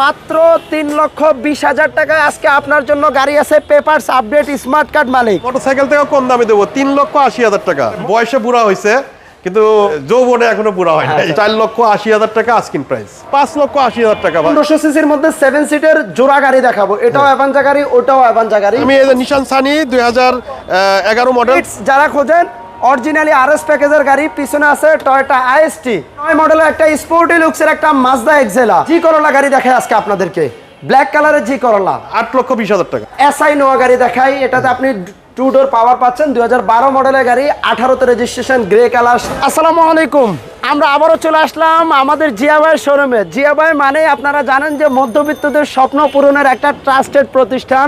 মাত্র তিন লক্ষ বিশ হাজার টাকায় আজকে আপনার জন্য গাড়ি আছে পেপারস আপডেট স্মার্ট কার্ড মালিক। মোটরসাইকেল থেকে কম দামে দেবো তিন লক্ষ আশি হাজার টাকা। বয়সে বুড়া হয়েছে কিন্তু যৌবনে এখনও বুড়া হয় আচ্ছা। নাই চার লক্ষ আশি হাজার টাকা আস্কিন প্রাইস পাঁচ লক্ষ আশি হাজার টাকা পনেরোশো সিসির মধ্যে সেভেন সিটের জোড়া গাড়ি দেখাবো। এটাও অ্যাভাঞ্জা গাড়ি ওটাও অ্যাভাঞ্জা গাড়ি। আমি নিশান সানি দুই হাজার এগারো মডেল যারা খোঁজেন অরিজিনালি আরএস প্যাকেজের গাড়ি পিছনে আছে টয়োটা আইএসটি নয় মডেলের একটা স্পোর্টি লুকসের একটা মাজদা এক্সেলা জি করোলা গাড়ি দেখায় আজকে আপনাদেরকে। ব্ল্যাক কালারের জি করোলা আট লক্ষ বিশ হাজার টাকা। এসআই নোয়া গাড়ি দেখাই। এটাতে আপনি টু ডোর পাওয়ার পাচ্ছেন। দুই হাজার বারো মডেলের গাড়ি। আঠারোতে রেজিস্ট্রেশন গ্রে কালার আসসালামু আলাইকুম। আমরা আবারও চলে আসলাম আমাদের জিয়াবাই শোরুমে জিয়াবাই মানে আপনারা জানেন যে মধ্যবিত্তদের স্বপ্ন পূরণের একটা ট্রাস্টেড প্রতিষ্ঠান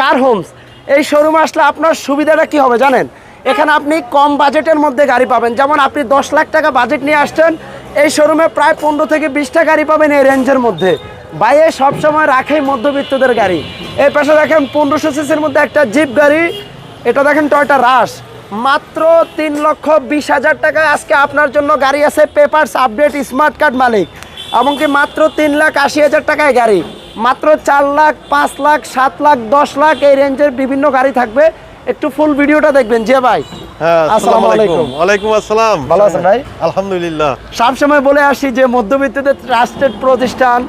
কার হোমস এই শোরুমে আসলে আপনার সুবিধাটা কি হবে জানেন? এখানে আপনি কম বাজেটের মধ্যে গাড়ি পাবেন। যেমন আপনি দশ লাখ টাকা বাজেট নিয়ে আসছেন, এই শোরুমে প্রায় পনেরো থেকে বিশটা গাড়ি পাবেন এই রেঞ্জের মধ্যে। বাইরে সবসময় রাখেই মধ্যবিত্তদের গাড়ি। এর পাশে দেখেন পনেরোশো সিসির মধ্যে একটা জিপ গাড়ি। এটা দেখেন টয়টা রাস। মাত্র তিন লক্ষ বিশ হাজার টাকা আজকে আপনার জন্য গাড়ি আছে পেপারস আপডেট স্মার্ট কার্ড মালিক। এমনকি মাত্র তিন লাখ আশি হাজার টাকায় গাড়ি। মাত্র চার লাখ, পাঁচ লাখ, সাত লাখ, দশ লাখ এই রেঞ্জের বিভিন্ন গাড়ি থাকবে। একটু ফুল ভিডিওটা দেখবেন যে ভাই। হ্যাঁ আসসালামু আসসালামু আলাইকুম। আলাইকুম। ওয়ালাইকুম আসসালাম। ভালো আছেন ভাই? আলহামদুলিল্লাহ। সবসময় বলে আসি যে মধ্যবিত্তদের ট্রাস্টেড প্রতিষ্ঠান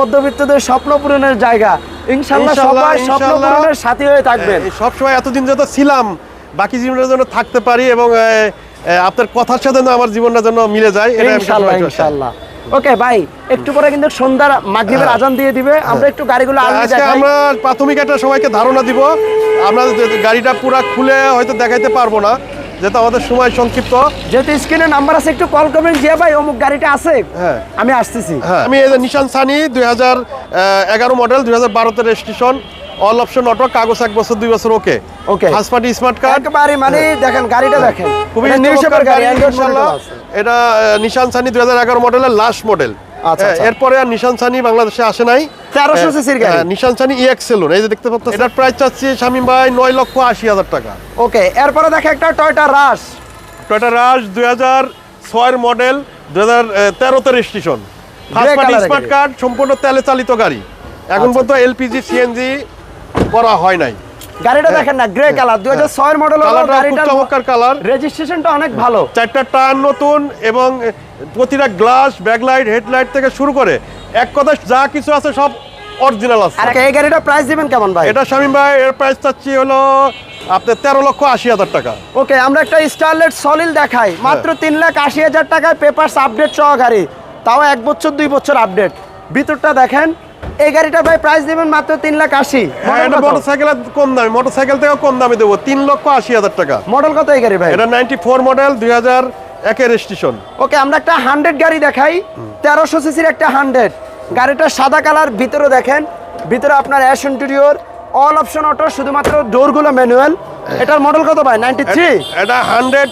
মধ্যবিত্তদের স্বপ্ন পূরণের জায়গা। ইনশাল্লাহ ইনশাল্লাহ, সবাই স্বপ্ন পূরণের সাথী হয়ে থাকবেন। সবসময় এতদিন যত ছিলাম বাকি জীবনের জন্য থাকতে পারি এবং আপনার কথার সাথে আমার জীবনটা যেন মিলে যায় আমি ওকে ভাই একটু পরে কিন্তু সন্ধ্যার মাগরিবের আজান দিয়ে দিবে। আমরা একটু গাড়িগুলো আজকে আমরা প্রাথমিক একটা সবাইকে ধারণা দিব। আমরা গাড়িটা পুরো খুলে হয়তো দেখাইতে পারব না যেহেতু আমাদের সময় সংক্ষিপ্ত। যেহেতু স্ক্রিনে নাম্বার আছে একটু কল করবেন যে ভাই অমুক গাড়িটা আছে? হ্যাঁ। আমি আসতেছি। হ্যাঁ। আমি নিশান সানি দুই হাজার এগারো মডেল দুই হাজার বারোতে রেজিস্ট্রেশন অল অপশন অটো কাগজ এক বছর দুই বছর okay Okay. First party smart card একবারে মানে দেখেন গাড়িটা দেখেন খুবই shape এর গাড়ি ইনশাআল্লাহ। এটা নিশান সানি দুই হাজার এগারো মডেলের লাস্ট মডেল আচ্ছা। এরপরে আর নিশান সানি বাংলাদেশে আসে নাই 1300 cc র গাড়ি। নিশান সানি ইএক্স সেলুন এই যে দেখতে পাচ্ছেন এটার প্রাইস চাচ্ছি শামীম ভাই নয় লক্ষ আশি হাজার টাকা ওকে এরপরে দেখে একটা টয়টা রাশ টয়টা রাশ দুই হাজার ছয়ের মডেল দুই হাজার তেরোতে registration first party smart. Card সম্পূর্ণ তেলে চালিত গাড়ি এখন আচ্ছা। পর্যন্ত এলপিজি সিএনজি করা হয় নাই। গাড়িটা দেখেন না গ্রে কালার দুই হাজার ছয়ের মডেল খুব গাড়িটার চমৎকার কালার রেজিস্ট্রেশনটা অনেক ভালো। চারটা টায়ার নতুন এবং প্রতিটা গ্লাস ব্যাকলাইট হেডলাইট থেকে শুরু করে এক কথা যা কিছু আছে সব অরিজিনাল আছে। আর এই গাড়িটা প্রাইস দিবেন কেমন ভাই? এটা শামীম ভাই এর প্রাইস চাচ্ছি হলো আপনার তেরো লক্ষ আশি হাজার টাকা। ওকে আমরা একটা স্টারলেট সলিল দেখাই। মাত্র তিন লাখ আশি হাজার টাকায় পেপারস আপডেট সহ গাড়ি তাও এক বছর দুই বছর আপডেট ভিতরটা দেখেন এই গাড়িটা ভাই প্রাইস দিবেন মাত্র তিন লাখ আশি। হ্যাঁ মোটরসাইকেল কম দামি। মোটরসাইকেল থেকে কম দামে দেবো। তিন লক্ষ আশি হাজার টাকা। মডেল কত এই গাড়ি ভাই? এটা নাইনটি ফোর মডেল দুই হাজার একের রেজিস্ট্রেশন ওকে আমরা একটা হান্ড্রেড গাড়ি দেখাই। তেরোশো সিসির একটা হান্ড্রেড গাড়িটা সাদা কালার ভিতরে দেখেন। ভিতরে আপনার ash interior all option auto শুধুমাত্র ডোরগুলো ম্যানুয়াল এটার মডেল কত ভাই? নাইনটি থ্রি এটা hundred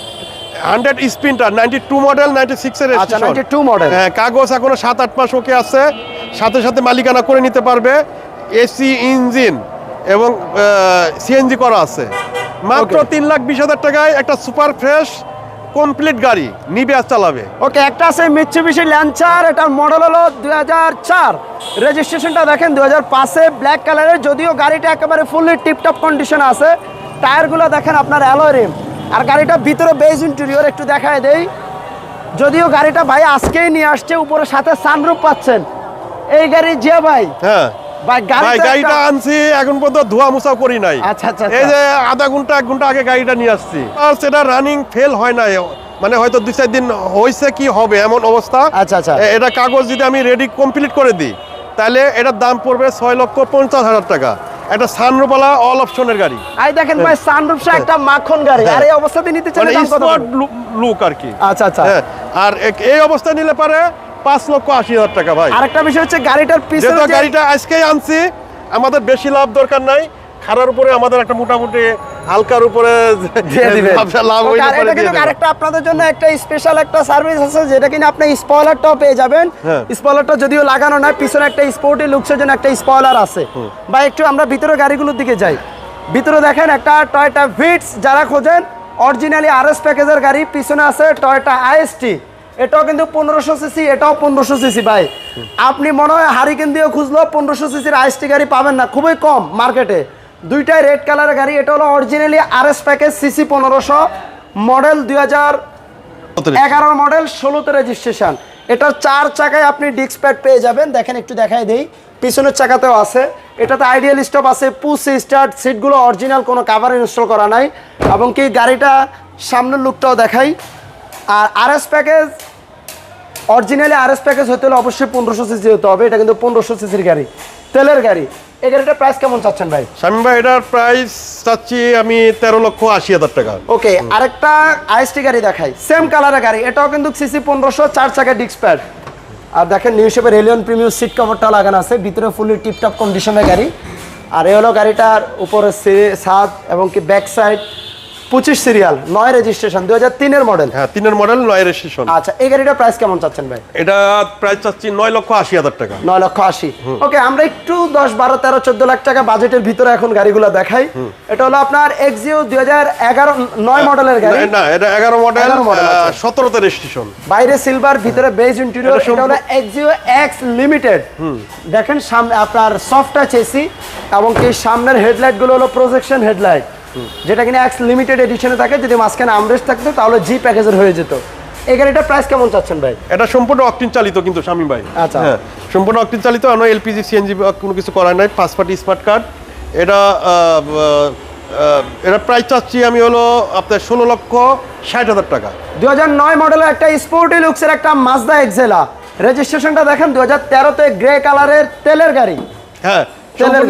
hundred Sprinter ninety two model ninety সিক্সের আচ্ছা নাইনটি টু মডেল হ্যাঁ কাগজ এখনও সাত আট মাস ওকে আছে। সাথে সাথে মালিকানা করে নিতে পারবে এসি ইঞ্জিন এবং সিএনজি করা আছে। মাত্র তিন লাখ বিশ হাজার টাকায় একটা সুপার ফ্রেশ কমপ্লিট গাড়ি নিবে আর চালাবে। ওকে একটা আছে মিৎসুবিশি ল্যান্সার এটার মডেল হলো দুই হাজার চার। রেজিস্ট্রেশনটা দেখেন দুই হাজার পাঁচে ব্ল্যাক কালারের যদিও গাড়িটা একেবারে ফুললি টিপটপ কন্ডিশন আছে। টায়ারগুলো দেখেন আপনার অ্যালয় রিম আর গাড়িটা ভিতরে বেজ ইন্টেরিয়র একটু দেখায় দেই। যদিও গাড়িটা ভাই আজকেই নিয়ে আসছে উপরে সাথে সানরুফ পাচ্ছেন। এই গাড়ি যে ভাই। হ্যাঁ। ভাই ভাই গাড়িটা আনছি এখন পর্যন্ত ধোয়া মোছাও করি নাই। আচ্ছা, আচ্ছা, এই আচ্ছা। যে আধা ঘণ্টা এক ঘণ্টা আগে গাড়িটা নিয়ে আসছি। আর সেটা রানিং ফেল হয় নাই। মানে হয়তো দুই চার দিন হয়েছে কি হবে এমন অবস্থা। আচ্ছা, আচ্ছা। এটা কাগজ যদি আমি রেডি কমপ্লিট করে দিই তাহলে এটার দাম পড়বে ছয় লক্ষ পঞ্চাশ হাজার টাকা। একটা সানরুপালা অল অপশনের গাড়ি। আই দেখেন ভাই সানরুফ সহ একটা মাখন গাড়ি। আর এই অবস্থাতে নিতে চাইলে মানে দাম কত লুক আর কি। আচ্ছা আচ্ছা। হ্যাঁ। আর এই অবস্থা নিলে পারে পাঁচ লক্ষ আশি হাজার টাকা ভাই। আরেকটা বিষয় হচ্ছে গাড়িটার পিছনে গাড়িটা আজকেই আনছি আমাদের বেশি লাভ দরকার নাই। খারার উপরে আমাদের একটা মোটামুটি হালকার উপরে দিয়ে দিবেন। লাভ- লাভ হইলে পরে দিয়ে কিন্তু আরেকটা আপনাদের জন্য একটা স্পেশাল একটা সার্ভিস আছে যেটা কিনা আপনি স্পয়লারটাও পেয়ে যাবেন। স্পয়লারটা যদিও লাগানো নাই পিছনে একটা স্পোর্টি লুকসের জন্য একটা স্পয়লার আছে। বা একটু আমরা ভিতরে গাড়িগুলোর দিকে যাই। ভিতরে দেখেন একটা টয়টা ভিটস যারা খোঁজেন অরিজিনালি আরএস প্যাকেজের গাড়ি পিছনে আছে টয়টা আইএসটি এটাও কিন্তু পনেরোশো সিসি এটাও পনেরোশো সিসি ভাই। আপনি মনে হয় হারিকেন দিয়ে খুঁজলো পনেরোশো সিসির আইসটি গাড়ি পাবেন না খুবই কম মার্কেটে। দুইটাই রেড কালারের গাড়ি এটা হলো originally R S package CC পনেরোশো মডেল দুই হাজার এগারো মডেল ষোলোতে রেজিস্ট্রেশন এটার চার চাকায় আপনি ডিস্ক প্যাড পেয়ে যাবেন দেখেন একটু দেখাই দিই। পিছনের চাকাতেও আছে। এটাতে আইডিয়াল স্টপ আছে পুশ স্টার্ট সিটগুলো অরিজিনাল কোনো কাভার ইনস্টল করা নাই। এবং কি গাড়িটা সামনের লুকটাও দেখাই। আর R S package originally R S package হতে হলে অবশ্যই পনেরোশো সিসি হতে হবে। এটা কিন্তু পনেরোশো সিসির গাড়ি তেলের গাড়ি। এই গাড়িটার প্রাইস কেমন চাচ্ছেন ভাই? শামিম ভাই এটার প্রাইস চাচ্ছি আমি তেরো লক্ষ আশি হাজার টাকা। ওকে আরেকটা আইএসটি গাড়ি দেখাই। সেম কালারের গাড়ি এটাও কিন্তু সিসি পনেরোশো চার চাকা ডিস্ক প্যাড আর দেখেন নিউ শেপের এলিয়ন প্রিমিয়াম সিট কভারটা লাগানো আছে ভিতরে ফুলি টিপটপ কন্ডিশনের গাড়ি। আর এই হলো গাড়িটার উপরে সে- ছাদ এবং কি ব্যাক সাইড পঁচিশ সিরিয়াল নয় রেজিস্ট্রেশন দু হাজার তিনের মডেল হ্যাঁ তিনের মডেল নয় রেজিস্ট্রেশন আচ্ছা এই গাড়িটার প্রাইস কেমন চাচ্ছেন ভাই? এটা প্রাইস চাচ্ছি নয় লক্ষ আশি হাজার টাকা। নয় লক্ষ আশি। ওকে আমরা একটু দশ বারো তেরো চোদ্দ লাখ টাকা বাজেটের ভিতরে এখন গাড়িগুলো দেখাই। এটা হলো আপনার এক্সিও দুই হাজার এগারো নয় মডেলের গাড়ি। না এটা এগারো মডেল 11 model আছে। সতেরোতে রেজিস্ট্রেশন বাইরে সিলভার ভিতরে বেজ ইন্টেরিয়র এটা হলো এক্সিও এক্স লিমিটেড দেখেন সামনে আপনার সফট টাচ এসি এবং কি সামনের হেডলাইটগুলো হলো প্রজেকশন হেডলাইট যেটা কিনা এক্স লিমিটেড এডিশনে থাকে যদি মাঝখানে আমরেস থাকতো তাহলে জি প্যাকেজের হয়ে যেত। এই গাড়িটার প্রাইস কেমন চাচ্ছেন ভাই? এটা সম্পূর্ণ অকটিন চালিত কিন্তু শামীম ভাই। আচ্ছা। হ্যাঁ সম্পূর্ণ অকটিন চালিত আমরা এলপিজি সিএনজি কোনো কিছু করা নাই ফার্স্ট পার্টি স্মার্ট কার্ড এটা এটা প্রাইস চাচ্ছি আমি হলো আপনার ষোলো লক্ষ ষাট হাজার টাকা। দুই মডেলের একটা স্পোর্টি লুকসের একটা মাজদা এক্সেলা রেজিস্ট্রেশনটা দেখেন দুই হাজার তেরোতে গ্রে কালারের তেলের গাড়ি। হ্যাঁ।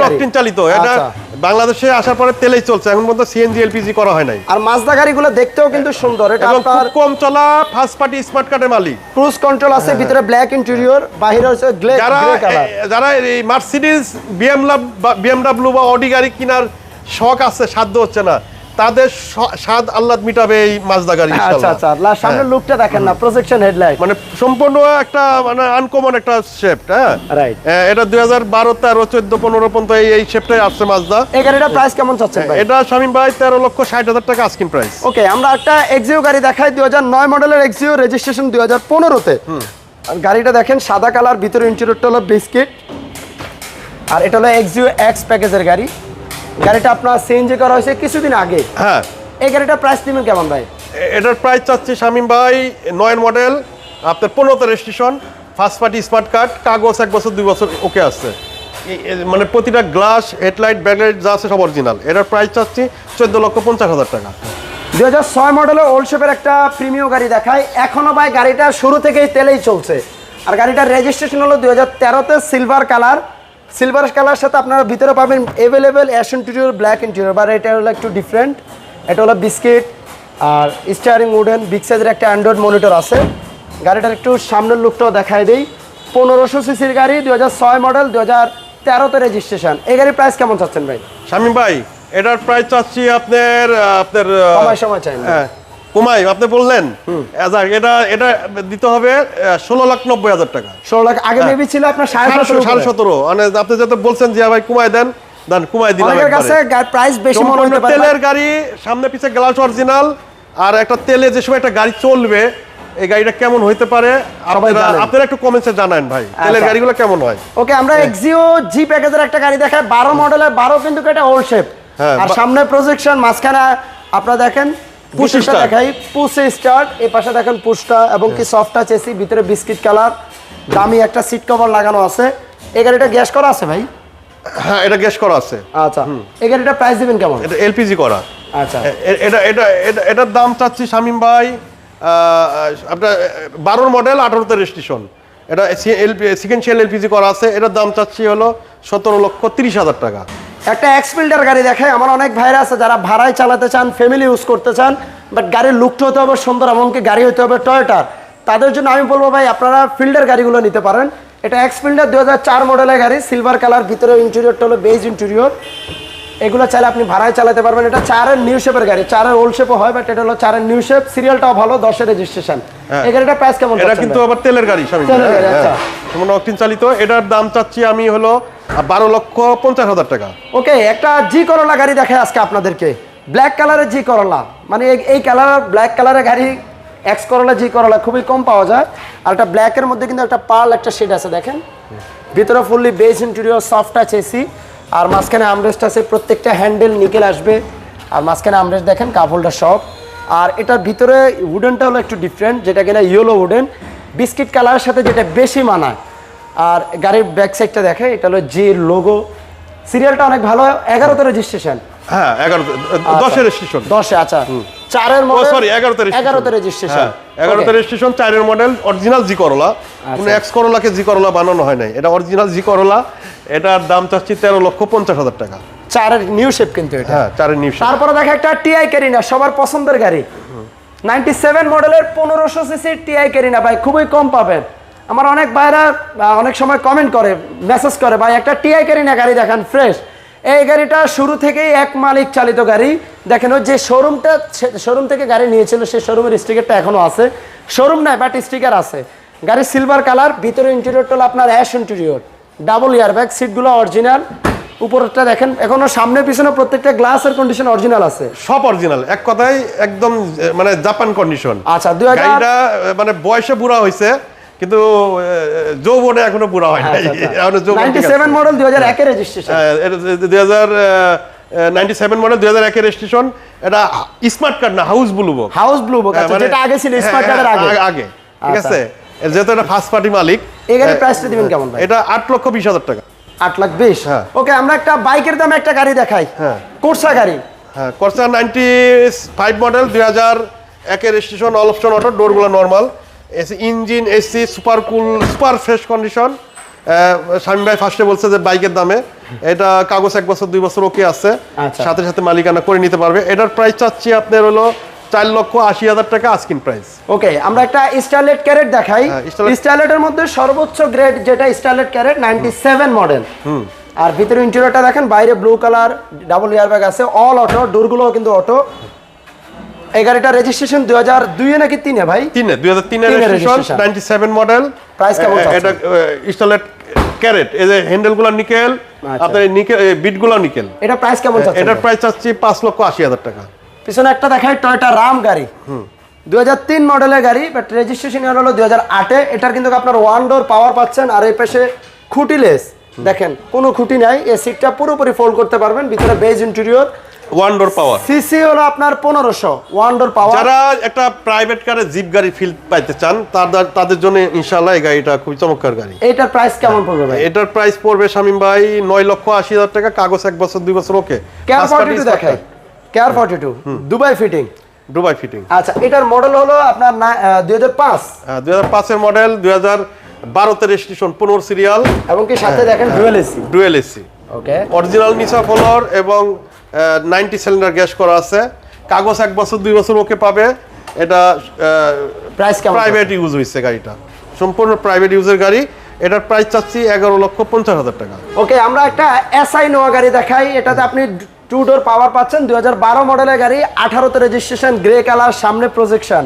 অকটিন চালিত এটা আচ্ছা। বাংলাদেশে আসার পরে তেলেই চলছে। এখন পর্যন্ত সিএনজি এলপিজি করা হয় নাই। আর গাড়িগুলো দেখতেও কিন্তু সুন্দর। এটা আপনার কম চলা ফার্স্ট পার্টি স্মার্ট কার্ডের মালিক। ক্রুজ কন্ট্রোল আছে ভিতরে ব্ল্যাক ইন্টেরিয়র বাহিরে হচ্ছে গ্লে যারা কালার যারা এই মার্সিডিজ বিএমডব্লিউ বা অডি গাড়ি কেনার শখ আছে সাধ্য হচ্ছে না। তাদের স্বাদ আহ্লাদ মিটাবে এই মাজদা গাড়ি আচ্ছা ইনশাআল্লাহ। আচ্ছা লাস্ট সামনের লুকটা দেখেন না প্রজেকশন হেডলাইট মানে সম্পূর্ণ একটা মানে আনকমন একটা শেপ হ্যাঁ. এ, এটা দুই হাজার বারো তেরো চোদ্দ পনেরো পর্যন্ত এই এই শেপটাই আসছে মাজদা। এই গাড়িটার প্রাইস কেমন চাচ্ছেন ভাই? এটা শামীম ভাই তেরো লক্ষ ষাট হাজার টাকা আস্কিন প্রাইস ওকে আমরা একটা এক্সিও গাড়ি দেখাই দুই হাজার নয় মডেলের এক্সিও রেজিস্ট্রেশন দুই হাজার পনেরোতে। গাড়িটা দেখেন সাদা কালার ভিতরে ইন্টেরিয়রটা হলো বিস্কিট আর এটা হলো এক্সিও এক্স প্যাকেজের গাড়ি। গাড়িটা আপনার সিএনজি করা হয়েছে কিছুদিন আগে। হ্যাঁ। এই গাড়িটার প্রাইস দিবেন কেমন ভাই? এটার প্রাইস চাচ্ছি শামীম ভাই নয়ের মডেল আপনার পনেরোতে registration first party smart card কাগজ এক বছর দুই বছর ওকে এ- মানে প্রতিটা গ্লাস হেডলাইট ব্যাকলাইট যা আছে সব অরিজিনাল এটার প্রাইস চাচ্ছি চোদ্দ লক্ষ পঞ্চাশ হাজার টাকা। দু হাজার ছয় মডেলের ওল্ড শেপের একটা প্রিমিয়াম গাড়ি দেখায় এখনও ভাই গাড়িটা শুরু থেকেই তেলেই চলছে। আর গাড়িটার রেজিস্ট্রেশন হলো দু হাজার তেরোতে সিলভার কালার সিলভার কালার সাথে আপনারা ভিতরে পাবেন available ash interior black interior বা এটা হলো একটু ডিফারেন্ট এটা হলো বিস্কিট আর স্টারিং উডেন বিগ সাইজের একটা অ্যান্ড্রয়েড মনিটর আছে। গাড়িটার একটু সামনের লুকটাও দেখায় দেই। পনেরোশো সিসির গাড়ি দু হাজার ছয় মডেল দু হাজার তেরোতে রেজিস্ট্রেশন এই গাড়ির প্রাইস কেমন চাচ্ছেন ভাই? শামীম ভাই এটার প্রাইস চাচ্ছি আপনার আপনার সময় সময় চাই। হ্যাঁ। কুমাই আপনি বললেন আচ্ছা, এটা এটা দিতে হবে ষোলো লাখ নব্বই হাজার টাকা। ষোলো লাখ আগে মেবি ছিল আপনার সাড়ে সাড়ে সতেরো মানে আপনি যাতে বলছেন যে ভাই কুমাই দেন দেন কুমাই দিলাম কাছে প্রাইস বেশি মনে হতে পারে। তেলের গাড়ি সামনে পিছে গ্লাস অরিজিনাল আর একটা তেলে যে সময় একটা গাড়ি চলবে এই গাড়িটা কেমন হইতে পারে? আপনারা একটু কমেন্টসে জানান ভাই তেলের আচ্ছা। গাড়িগুলো কেমন হয়? ওকে আমরা এক্সিও জি প্যাকেজের একটা গাড়ি দেখাই বারো মডেলের বারো কিন্তু এটা ওল্ড শেপ হ্যাঁ, আর সামনে প্রজেকশন মাঝখানে আপনারা দেখেন পুশটা। দেখাই। পুশে স্টার্ট এই পাশে দেখেন পুশটা এবং কি সফট টাচ এসি ভিতরে বিস্কিট কালার দামি একটা সিট কভার লাগানো আছে। এই গাড়িটা গ্যাস করা আছে ভাই? হ্যাঁ এটা গ্যাস করা আছে। আচ্ছা এই গাড়িটা প্রাইস দিবেন কেমন? এটা এলপিজি করা। আচ্ছা। এটা এটা এটা- এটার দাম চাচ্ছি শামিম ভাই আপনার বারোর মডেল আঠারোতে রেজিস্ট্রেশন। এটা সিকেন্সিয়াল এলপিজি করা আছে। এটার দাম চাচ্ছি হলো সতেরো লক্ষ তিরিশ হাজার টাকা। একটা এক্সপিল্ডার গাড়ি দেখে আমার অনেক ভাইরা আছে যারা ভাড়ায় চালাতে চান ফ্যামিলি ইউজ করতে চান বাট গাড়ির লুকটা হতে হবে সুন্দর এমনকি গাড়ি হতে হবে টয়োটার তাদের জন্য আমি বলব ভাই, আপনারা ফিল্ডার গাড়িগুলো নিতে পারেন। এটা এক্সপিল্ডার দু হাজার চার মডেলের গাড়ি সিলভার কালার ভিতরে ইন্টেরিয়রটা হলো বেজ ইন্টেরিয়র এগুলো চাইলে আপনি ভাড়ায় চালাতে পারবেন। এটা চারের নিউ শেপের গাড়ি। চারের ওল্ড শেপও হয় বাট এটা হলো চারের নিউ শেপ সিরিয়ালটাও ভালো দশের রেজিস্ট্রেশন এই গাড়িটা প্রাইস কেমন এটা কিন্তু আবার তেলের গাড়ি স্বামী তেলের গাড়ি, আচ্ছা। যেমন অকটিন চালিত এটার দাম চাচ্ছি আমি হলো বারো লক্ষ পঞ্চাশ হাজার টাকা। ওকে একটা জি করলা গাড়ি দেখায় আজকে আপনাদেরকে। ব্ল্যাক কালারের জি করলা মানে এই- এই কালার ব্ল্যাক কালারের গাড়ি এক্স করলা জি করলা খুবই কম পাওয়া যায়। আর একটা ব্ল্যাকের মধ্যে কিন্তু একটা পার্ল একটা শেড আছে দেখেন। ভিতরে fully base interior soft touch AC আর মাঝখানে আমরেস্ট আছে প্রত্যেকটা হ্যান্ডেল নিকেল আসবে। আর মাঝখানে আমরেস্ট দেখেন কাপ হোল্ডার সব। আর এটার ভিতরে উডেনটা হলো একটু ডিফারেন্ট যেটা কিনা ইয়েলো উডেন বিস্কিট কালারের সাথে যেটা বেশি মানায়। আর গাড়ির ব্যাক সাইডটা দেখে এটা হলো জি লোগো সিরিয়ালটা অনেক ভালো এগারোতে রেজিস্ট্রেশন হ্যাঁ এগারো দশের রেজিস্ট্রেশন দশে আচ্ছা। চারের মডেল সরি এগারোতে এগারোতে রেজিস্ট্রেশন এগারোতে রেজিস্ট্রেশন চারের মডেল অরিজিনাল জি করলা। কোনো এক্স করলাকে জি করলা বানানো হয় নাই। এটা অরিজিনাল জি করলা এটার দাম চাচ্ছি তেরো লক্ষ পঞ্চাশ হাজার টাকা। চারের নিউ শেপ কিন্তু এটা। হ্যাঁ চারের নিউ তারপরে দেখা একটা টিআই ক্যারিনা সবার পছন্দের গাড়ি। নাইনটি সেভেন মডেলের পনেরোশো সিসি টিআই ক্যারিনা ভাই খুবই কম পাবেন। আমার অনেক ভাইরা অনেক সময় কমেন্ট করে মেসেজ করে ভাই একটা টিআই ক্যারিনা গাড়ি দেখান ফ্রেশ এই গাড়িটা শুরু থেকেই এক মালিক চালিত গাড়ি। দেখেন ওই যে শোরুমটা শোরুম থেকে গাড়ি নিয়েছিল সেই শোরুমের স্টিকারটা এখনও আছে। শোরুম নাই বাট স্টিকার আছে। গাড়ির সিলভার কালার ভিতরে ইন্টেরিয়রটা হলো আপনার ash interior double air bag সিটগুলো অরিজিনাল উপরটা দেখেন এখনও সামনে পিছনে প্রত্যেকটা গ্লাস গ্লাসের কন্ডিশন অরিজিনাল আছে। সব অরিজিনাল এক কথায় একদম মানে জাপান কন্ডিশন আচ্ছা দুই হাজার মানে বয়সে বুড়া হয়েছে কিন্তু যৌবনে এখনও বুড়া হয় নাই। এখনও যৌবন নাইনটি ঠিক আছে। সেভেন মডেল দুই হাজার একের রেজিস্ট্রেশন দুই হাজার নাইনটি সেভেন মডেল দুই হাজার একের রেজিস্ট্রেশন এটা স্মার্ট কার্ড না house blue book house blue book হ্যাঁ, আচ্ছা মানে- যেটা আগে ছিল হ্যাঁ, স্মার্ট কার্ডের আগে হ্যাঁ, আগে। ঠিক আচ্ছা। আছে? এর যেহেতু এটা ফার্স্ট পার্টি মালিক এই গাড়ির প্রাইসটা দিবেন কেমন ভাই? এটা আট লক্ষ বিশ হাজার টাকা। আট লাখ বিশ? হ্যাঁ। ওকে আমরা একটা বাইকের দামে একটা গাড়ি দেখাই। হ্যাঁ। কোর্সা গাড়ি। হ্যাঁ করসা নাইনটি ফাইভ মডেল দুই হাজার একের registration all option auto ডোরগুলো normal AC engine AC super cool super fresh condition. স্বামী ভাই ফার্স্টে বলছে যে বাইকের দামে। এটা কাগজ এক বছর দুই বছর ওকে আছে। আচ্ছা। সাথে সাথে মালিকানা করে নিতে পারবে। এটার প্রাইস চাচ্ছি আপনার হলো চার লক্ষ আশি হাজার টাকা আস্কিন প্রাইস ওকে আমরা একটা স্টারলেট ক্যারেট দেখাই। হ্যাঁ, স্টারলেটের মধ্যে সর্বোচ্চ গ্রেড যেটা Starlet carat ninety seven model আর ভিতরে ইন্টেরিয়রটা দেখেন বাইরে blue colour double air bag আছে অল অটো ডোরগুলোও কিন্তু অটো এই গাড়িটা রেজিস্ট্রেশন দুই হাজার দুইয়ে নাকি তিনে ভাই? তিনে দুই হাজার তিনের তিনের registration registration। Ninety seven model Price কেমন এটা ইনস্টলেট ক্যারেট এই যে হ্যান্ডেলগুলো নিকেল আচ্ছা। আপনার নিকেল বিটগুলো নিকেল এটা প্রাইস কেমন চাচ্ছেন এটার প্রাইস চাচ্ছি লক্ষ আশি হাজার টাকা। পিছনে একটা দেখাই টয়োটা রাম গাড়ি। হাজার তিন মডেলের গাড়ি বাট রেজিস্ট্রেশন ইয়ার হলো দুই হাজার আটে এটার কিন্তু আপনার ওয়ান ডোর পাওয়ার পাচ্ছেন আর এই পাশে খুঁটিলেস দেখেন কোনো খুঁটি নাই এই সিটটা পুরোপুরি ফোল্ড করতে পারবেন ভিতরে beige interior one door power CC হলো আপনার পনেরোশো ওয়ান পাওয়ার যারা একটা প্রাইভেট কারে জিপ গাড়ি ফিল পাইতে চান তাদের তাদের জন্য ইনশাল্লাহ এই গাড়িটা খুবই চমৎকার গাড়ি। এইটার প্রাইস কেমন পড়বে ভাই? এটার প্রাইস পড়বে শামীম ভাই নয় লক্ষ আশি হাজার টাকা কাগজ এক বছর দুই বছর ওকে কেয়ার ফর্টি টু দেখাই। Care forty two Dubai fitting Dubai fitting আচ্ছা এটার মডেল হলো আপনার দুই হাজার পাঁচ। দুই পাঁচের মডেল দুই হাজার বারোতে রেজিস্ট্রেশন পনেরো সিরিয়াল এবং কি সাথে দেখেন dual AC dual AC okay original নিসা ফলোর এবং নাইনটি সিলিন্ডার গ্যাস করা আছে। কাগজ এক বছর দুই বছর ওকে পাবে। এটা প্রাইস প্রাইভেট ইউজ হয়েছে গাড়িটা। সম্পূর্ণ প্রাইভেট ইউজের গাড়ি। এটার প্রাইস চাচ্ছি এগারো লক্ষ পঞ্চাশ হাজার টাকা। ওকে আমরা একটা এসআই নোয়া গাড়ি দেখাই। এটাতে আপনি টু ডোর পাওয়ার পাচ্ছেন দুই হাজার বারো মডেলের গাড়ি আঠারোতে রেজিস্ট্রেশন গ্রে কালার সামনে প্রজেকশন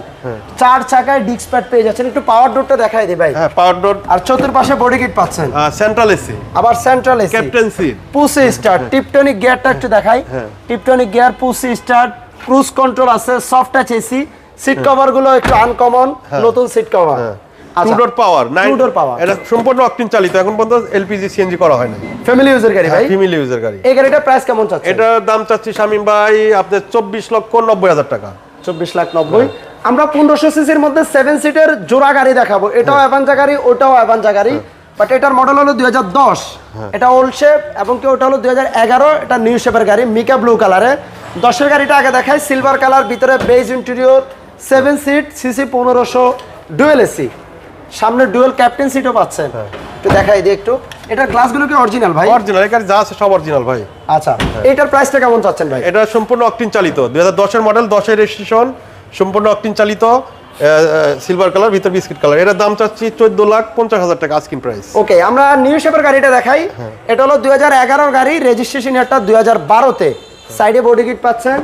চার চাকায় ডিস্ক প্যাড পেয়ে যাচ্ছেন। একটু পাওয়ার ডোরটা দেখাই দিই ভাই। হ্যাঁ পাওয়ার ডোর আর চতুর্পাশে বডি কিট পাচ্ছেন। সেন্ট্রাল এসি আবার central AC captain seat push start tiptronic গিয়ারটা একটু দেখাই। হ্যাঁ। Tiptronic gear push start cruise control আছে সফট টাচ এসি সিট কভারগুলো একটু আনকমন নতুন seat cover two door power two door power এটা সম্পূর্ণ অকটিন চালিত এখন পর্যন্ত এলপিজি সিএনজি করা হয় না ফ্যামিলি ইউজার গাড়ি ভাই? ফিমেল ইউজের গাড়ি। এই গাড়িটার প্রাইস কেমন চাচ্ছে এটার দাম চাচ্ছি শামীম ভাই আপনার চব্বিশ লক্ষ নব্বই হাজার টাকা। চব্বিশ লাখ নব্বই। আমরা পনেরোশো সিসির মধ্যে সেভেন সিটের জোড়া গাড়ি দেখাবো। এটাও অ্যাভাঞ্জা গাড়ি ওটাও অ্যাভাঞ্জা গাড়ি। বাট এটার মডেল হলো দুই হাজার দশ। এটা ওল্ড শেপ এবং কি ওটা হলো দুই হাজার এগারো। এটা নিউ শেপের গাড়ি মিকা ব্লু কালারে দশের গাড়িটা আগে দেখাই সিলভার কালার ভিতরে beige interior seven seat CC পনেরোশো ডুয়েল এসি সামনে ডুয়েল ক্যাপ্টেন সিটও পাচ্ছেন একটু দেখাই দিই একটু। এটা গ্লাসগুলো কি অরিজিনাল ভাই? অরিজিনাল গাড়ি যা আছে সব অরিজিনাল ভাই। আচ্ছা এটার প্রাইসটা কেমন চাচ্ছেন ভাই? এটা সম্পূর্ণ অকটিন চালিত। দুই হাজার দশের মডেল দশের রেজিস্ট্রেশন সম্পূর্ণ অকটিন চালিত সিলভার কালার ভিতর বিস্কিট কালার এটার দাম চাচ্ছি চোদ্দ লাখ পঞ্চাশ হাজার টাকা আস্কিন প্রাইস ওকে আমরা নিউ শেপের গাড়িটা দেখাই। এটা হলো দুই হাজার এগারোর গাড়ি রেজিস্ট্রেশন ইয়ারটা দুই হাজার বারোতে। সাইডে বডি কিট পাচ্ছেন।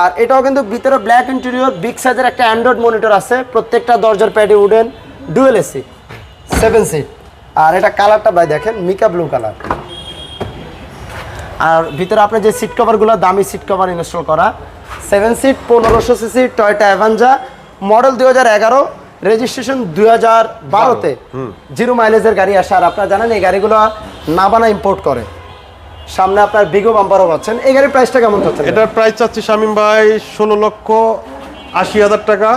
আর এটাও কিন্তু ভিতরে ব্ল্যাক ইন্টেরিয়র বিগ সাইজের একটা অ্যান্ড্রয়েড মনিটর আছে। প্রত্যেকটা দরজার প্যাডে wooden dual AC seven seat আর এটা কালারটা ভাই দেখেন মিকা ব্লু কালার। আর ভিতরে আপনার যে সিট কভারগুলো দামি সিট কভার ইনস্টল করা সেভেন সিট পনেরোশো সিসি টয়টা অ্যাভাঞ্জা মডেল দুই হাজার এগারো রেজিস্ট্রেশন দুই হাজার বারোতে। জিরো মাইলেজের গাড়ি আসে। আর আপনারা জানেন এই গাড়িগুলো নাবানা ইম্পোর্ট করে। সামনে আপনার বিগো বাম্পারও পাচ্ছেন। এই গাড়ির প্রাইসটা কেমন চাচ্ছেন? এটার প্রাইস চাচ্ছি শামিম ভাই ষোলো লক্ষ আশি হাজার টাকা।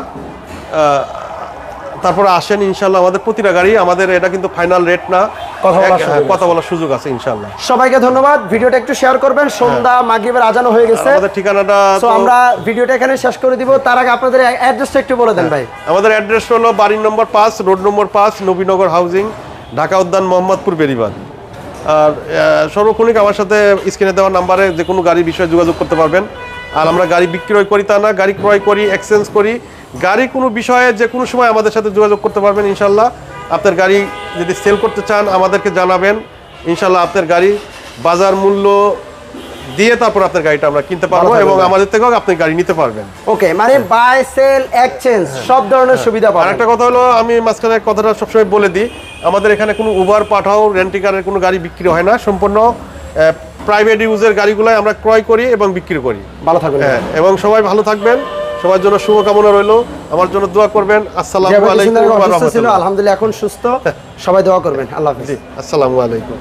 তারপরে আসেন ইনশাল্লাহ আমাদের প্রতিটা গাড়ি আমাদের এটা কিন্তু ফাইনাল রেট না। কথা বলার এক- সুযোগ কথা বলার সুযোগ আছে ইনশাল্লাহ সবাইকে ধন্যবাদ। ভিডিওটা একটু শেয়ার করবেন। সন্ধ্যা মাগরিবের আজানো হয়ে গেছে। আমাদের ঠিকানাটা তো আমরা ভিডিওটা এখানে শেষ করে দিব। তার আগে আপনাদের অ্যাড্রেসটা একটু বলে দেন ভাই। আমাদের অ্যাড্রেস হলো বাড়ি নম্বর পাঁচ রোড নম্বর পাঁচ নবীনগর হাউজিং ঢাকা উদ্যান মোহাম্মদপুর বেরিবাদ। আর সর্বক্ষণিক আমার সাথে স্ক্রিনে দেওয়া নাম্বারে যে কোনো গাড়ির বিষয়ে যোগাযোগ করতে পারবেন। আর আমরা গাড়ি বিক্রয় করি তা না গাড়ি ক্রয় করি এক্সচেঞ্জ করি। গাড়ি কোনো বিষয়ে যে কোনো সময় আমাদের সাথে যোগাযোগ করতে পারবেন ইনশাল্লাহ। আপনার গাড়ি যদি সেল করতে চান আমাদেরকে জানাবেন। ইনশাল্লাহ আপনার গাড়ি বাজার মূল্য দিয়ে তারপর আপনার গাড়িটা আমরা কিনতে পারব এবং আমাদের থেকেও আপনি গাড়ি নিতে পারবেন। ওকে মানে বাই সেল এক্সচেঞ্জ সব ধরনের সুবিধা আর পাবেন। একটা কথা হলো আমি মাঝখানে কথাটা সবসময় বলে দিই আমাদের এখানে কোনো উবার পাঠাও রেন্টিকারের কোনো গাড়ি বিক্রি হয় না সম্পূর্ণ প্রাইভেট ইউজের গাড়িগুলোই আমরা ক্রয় করি এবং বিক্রি করি। ভালো থাকবেন। হ্যাঁ এবং সবাই ভালো থাকবেন। সবার জন্য শুভকামনা রইল। আমার জন্য দোয়া করবেন। আসসালামু আলাইকুম। আলহামদুলিল্লাহ এখন সুস্থ। সবাই দোয়া করবেন। আল্লাহ হাফিজ। আসসালামু আলাইকুম।